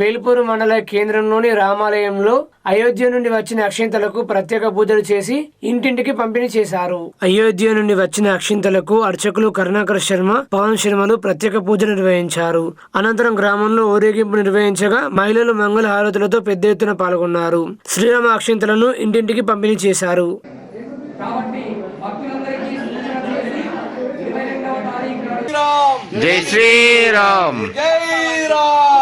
వేల్పూరు మండల కేంద్రంలోని రామాలయంలో అయోధ్య నుండి వచ్చిన అక్షింతలకు ప్రత్యేక పూజలు చేసి ఇంటింటికి పంపిణీ చేశారు. అయోధ్య నుండి వచ్చిన అక్షింతలకు అర్చకులు కరుణాకర్ శర్మ పవన్ శర్మలు ప్రత్యేక పూజ నిర్వహించారు. అనంతరం గ్రామంలో ఊరేగింపు నిర్వహించగా మహిళలు మంగళ హారతులతో పెద్ద ఎత్తున పాల్గొన్నారు. శ్రీరామ అక్షింతలను ఇంటింటికి పంపిణీ చేశారు. రెండవ తారీఖు నాడు రామ్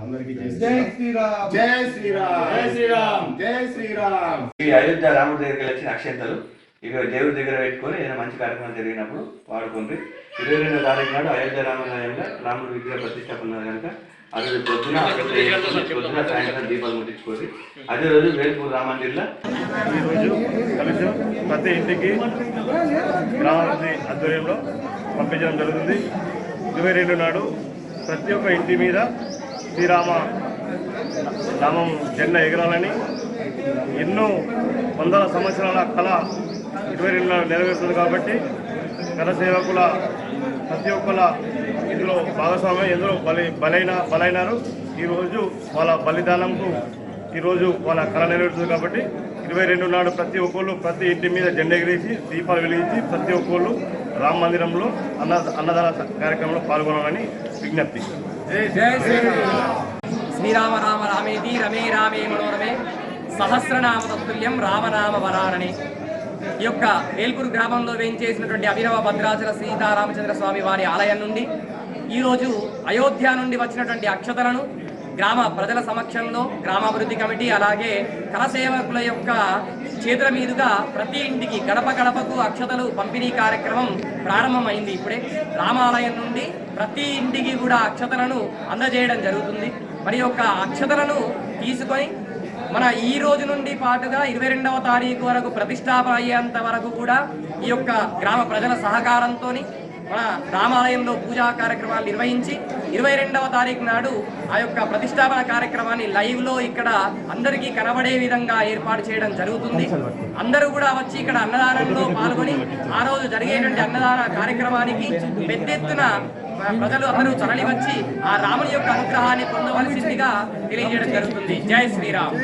జై శ్రీరామ్. జై శ్రీరామ్. జై శ్రీరామ్. జై శ్రీరామ్. ఈ అయోధ్య రాముడి దగ్గరికి వచ్చిన అక్షంతలు ఇక దేవుడి దగ్గర పెట్టుకొని ఏదైనా మంచి కార్యక్రమం జరిగినప్పుడు వాడుకుంటే ఇరవై రెండో తారీఖు నాడు అయోధ్య రామాలయంలో రాముడి విగ్రహ ప్రతిష్టాపన కనుక అదే రోజు పొద్దున పొద్దున సాయంత్రం దీపాలు ముట్టించుకోసి అదే రోజు వేల్పూర్ రామందిర్లో ఈరోజు ప్రతి ఇంటికి ఆధ్వర్యంలో పంపించడం జరుగుతుంది. ఇరవై రెండు నాడు ప్రతి ఒక్క ఇంటి మీద శ్రీరామ నామం జెండా ఎగరాలని ఎన్నో వందల సంవత్సరాల కళ ఇరవై రెండు నాడు నెరవేరుతుంది కాబట్టి కళ సేవకుల ప్రతి ఒక్కల ఇందులో భాగస్వామ్యం ఎందులో బలి బలైన బలైనారు. ఈరోజు వాళ్ళ బలిదానంకు ఈరోజు వాళ్ళ కళ నెరవేరుతుంది కాబట్టి ఇరవై రెండు నాడు ప్రతి ఒక్కళ్ళు ప్రతి ఇంటి మీద జెండా ఎగిరేసి దీపాలు వెలిగించి ప్రతి ఒక్కళ్ళు రామ మందిరంలో అన్న అన్నదాన కార్యక్రమంలో పాల్గొనాలని విజ్ఞప్తి. శ్రీరామ రామ రామేతి రమే రామే మనోరమే. సహస్రనామ తత్తుల్యం రామనామ వరానని ఈ యొక్క వేల్పూరు గ్రామంలో వేయించేసినటువంటి అభినవ భద్రాచల సీతారామచంద్ర స్వామి వారి ఆలయం నుండి ఈరోజు అయోధ్య నుండి వచ్చినటువంటి అక్షతలను గ్రామ ప్రజల సమక్షంలో గ్రామాభివృద్ధి కమిటీ అలాగే కరసేవకుల యొక్క చేతుల మీదుగా ప్రతి ఇంటికి గడప గడపకు అక్షతలు పంపిణీ కార్యక్రమం ప్రారంభమైంది ఇప్పుడే. రామాలయం నుండి ప్రతి ఇంటికి కూడా అక్షతలను అందజేయడం జరుగుతుంది. మరి యొక్క అక్షతలను తీసుకొని మన ఈ రోజు నుండి పాటుగా ఇరవై రెండవ తారీఖు వరకు ప్రతిష్టాపన అయ్యేంత వరకు కూడా ఈ యొక్క గ్రామ ప్రజల సహకారంతో మన రామాలయంలో పూజా కార్యక్రమాలు నిర్వహించి ఇరవై రెండవ తారీఖు నాడు ఆ యొక్క ప్రతిష్టాపన కార్యక్రమాన్ని లైవ్లో ఇక్కడ అందరికీ కనబడే విధంగా ఏర్పాటు చేయడం జరుగుతుంది. అందరూ కూడా వచ్చి ఇక్కడ అన్నదానంలో పాల్గొని ఆ రోజు జరిగేటువంటి అన్నదాన కార్యక్రమానికి పెద్ద ఎత్తున ప్రజలు అందరూ తరలి వచ్చి ఆ రాముని యొక్క అనుగ్రహాన్ని పొందవలసిందిగా తెలియజేయడం జరుగుతుంది. జై శ్రీరామ్.